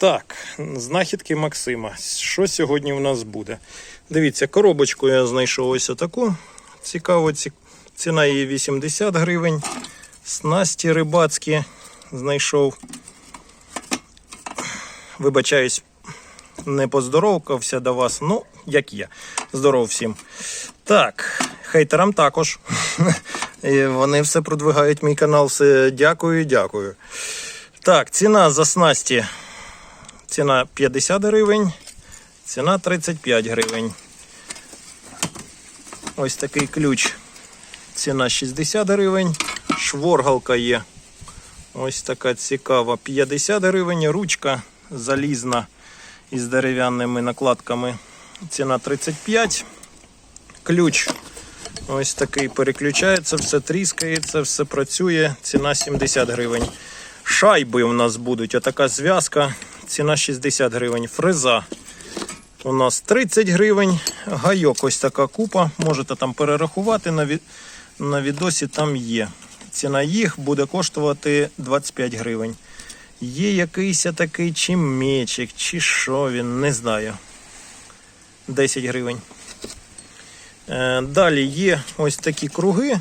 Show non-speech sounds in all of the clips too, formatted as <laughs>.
Так, знахідки Максима. Що сьогодні в нас буде? Дивіться, коробочку я знайшов ось таку. Цікаво, ціна її 80 гривень. Снасті рибацькі знайшов. Вибачаюсь, не поздоровкався до вас. Ну, як є. Здоров всім. Так, хейтерам також. І Вони все продвигають мій канал. Все дякую, дякую. Так, ціна за снасті. Ціна 50 гривень, ціна 35 гривень. Ось такий ключ. Ціна 60 гривень. Шворгалка є. Ось така цікава. 50 гривень. Ручка залізна із дерев'яними накладками. Ціна 35. Ключ. Ось такий переключається, все тріскається, все працює. Ціна 70 гривень. Шайби у нас будуть. Отака зв'язка. Ціна 60 гривень. Фреза у нас 30 гривень. Гайок ось така купа. Можете там перерахувати на, від... на відосі там є. Ціна їх буде коштувати 25 гривень. Є якийсь такий чи мечик, чи що він, не знаю. 10 гривень. Е, Далі є ось такі круги.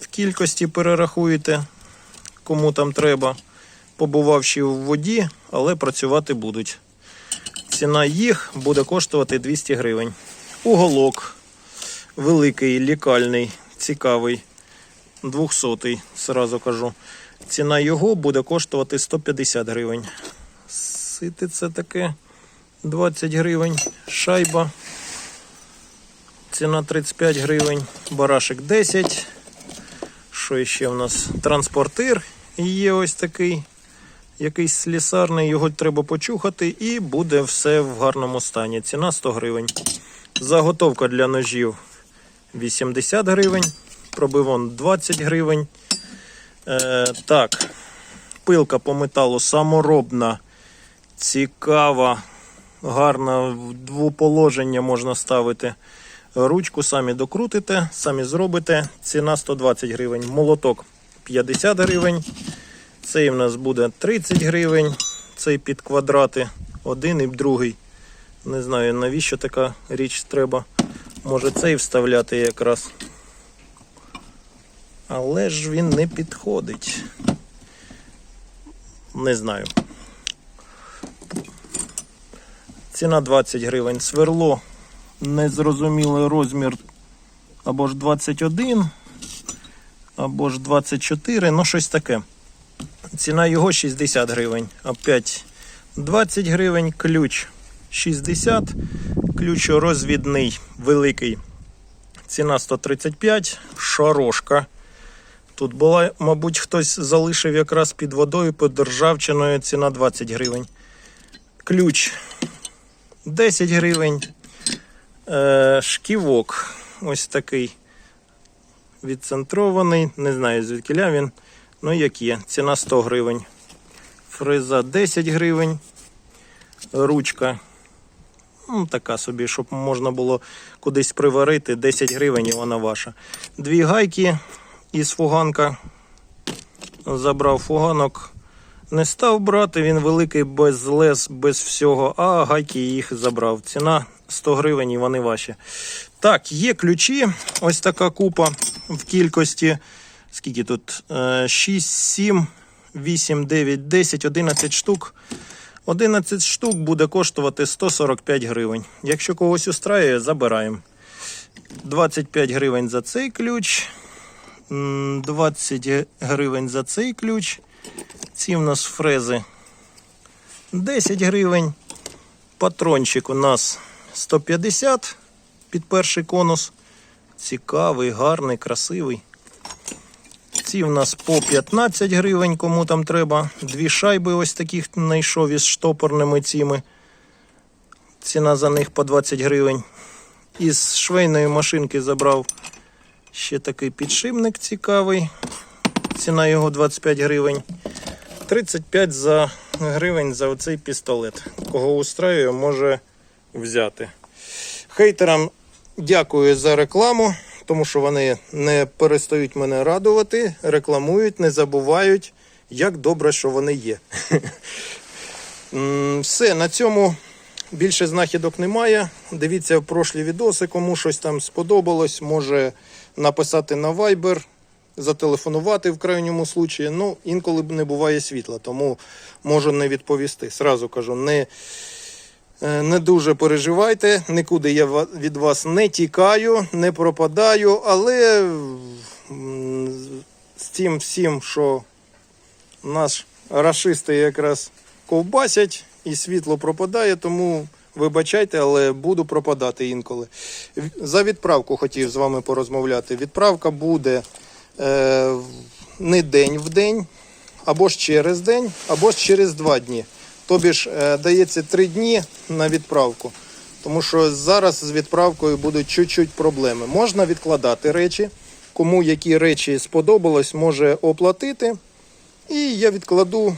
В кількості перерахуєте, кому там треба. Побувавши в воді, але працювати будуть. Ціна їх буде коштувати 200 гривень. Уголок великий, лікальний, цікавий, 200 сразу кажу. Ціна його буде коштувати 150 гривень. Сити це таке 20 гривень. Шайба. Ціна 35 гривень. Барашек 10. Що ще в нас? Транспортир є ось такий. Якийсь слісарний, його треба почухати, і буде все в гарному стані. Ціна 100 гривень. Заготовка для ножів 80 гривень. Пробивон 20 гривень. Е, так, пилка по металу саморобна, цікава, гарна, в двоположення можна ставити. Ручку самі докрутите, самі зробите. Ціна 120 гривень. Молоток 50 гривень. Цей в нас буде 30 гривень. Цей під квадрати. Один і другий. Не знаю, навіщо така річ треба. Може цей вставляти якраз. Але ж він не підходить. Не знаю. Ціна 20 гривень. Сверло. Незрозумілий розмір. Або ж 21, або ж 24, ну щось таке. Ціна його 60 гривень. Опять 20 гривень. Ключ 60. Ключ розвідний, великий. Ціна 135. Шарошка. Тут була, мабуть, хтось залишив якраз під водою, під ржавчиною. Ціна 20 гривень. Ключ 10 гривень. Е, шківок ось такий відцентрований. Не знаю звідкиля він. Ну, як є. Ціна 100 гривень. Фреза 10 гривень. Ручка. Ну, така собі, щоб можна було кудись приварити. 10 гривень і вона ваша. Дві гайки із фуганка. Забрав фуганок. Не став брати, він великий без лез, без всього, а гайки їх забрав. Ціна 100 гривень і вони ваші. Так, є ключі. Ось така купа в кількості. Скільки тут? Е, 6, 7, 8, 9, 10, 11 штук. 11 штук буде коштувати 145 гривень. Якщо когось устраює, забираємо. 25 гривень за цей ключ. 20 гривень за цей ключ. Ці в нас фрези 10 гривень. Патрончик у нас 150 під перший конус. Цікавий, гарний, красивий. Ці в нас по 15 гривень, кому там треба. Дві шайби ось таких знайшов із штопорними цими. Ціна за них по 20 гривень. Із швейної машинки забрав ще такий підшипник цікавий. Ціна його 25 гривень. 35 за гривень за оцей пістолет. Кого устраює, може взяти. Хейтерам дякую за рекламу, тому що вони не перестають мене радувати, рекламують, не забувають, як добре, що вони є. <laughs> Все, на цьому більше знахідок немає. Дивіться прошлі відоси, кому щось там сподобалось, може написати на Viber, зателефонувати в крайньому случаї. Ну, інколи не буває світла, тому можу не відповісти. Сразу кажу, не, не дуже переживайте, нікуди я від вас не тікаю, не пропадаю, але з тим всім, що наш рашисти якраз ковбасять і світло пропадає, тому вибачайте, але буду пропадати інколи. За відправку хотів з вами порозмовляти. Відправка буде е, не день в день, або ж через день, або ж через два дні. Тобі ж е, дається три дні на відправку. Тому що зараз з відправкою будуть чуть-чуть проблеми. Можна відкладати речі. Кому які речі сподобалось, може оплатити. І я відкладу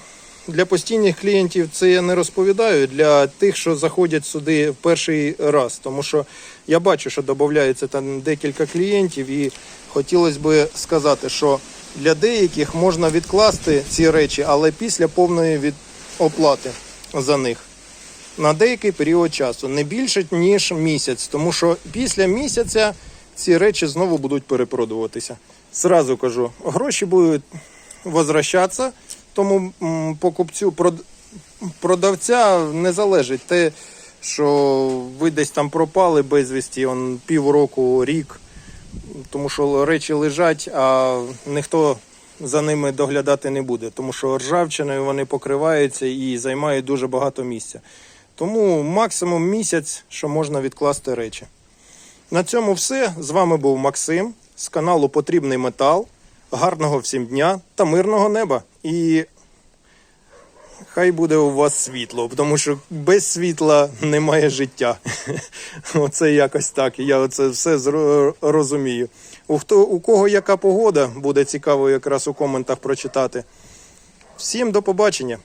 для постійних клієнтів. Це я не розповідаю для тих, що заходять сюди в перший раз. Тому що я бачу, що додається там декілька клієнтів, і хотілося б сказати, що для деяких можна відкласти ці речі, але після повної від... оплати за них. На деякий період часу, не більше ніж місяць, тому що після місяця ці речі знову будуть перепродуватися. Зразу кажу, гроші будуть возвращатися, тому покупцю продавця не залежить те, що ви десь там пропали безвісті, он півроку, рік, тому що речі лежать, а ніхто за ними доглядати не буде, тому що ржавчиною вони покриваються і займають дуже багато місця. Тому максимум місяць, що можна відкласти речі. На цьому все. З вами був Максим з каналу Потрібний Метал. Гарного всім дня та мирного неба. І хай буде у вас світло, тому що без світла немає життя. <laughs> Оце якось так. Я це все розумію. У, хто, у кого яка погода, буде цікаво якраз у коментах прочитати. Всім до побачення.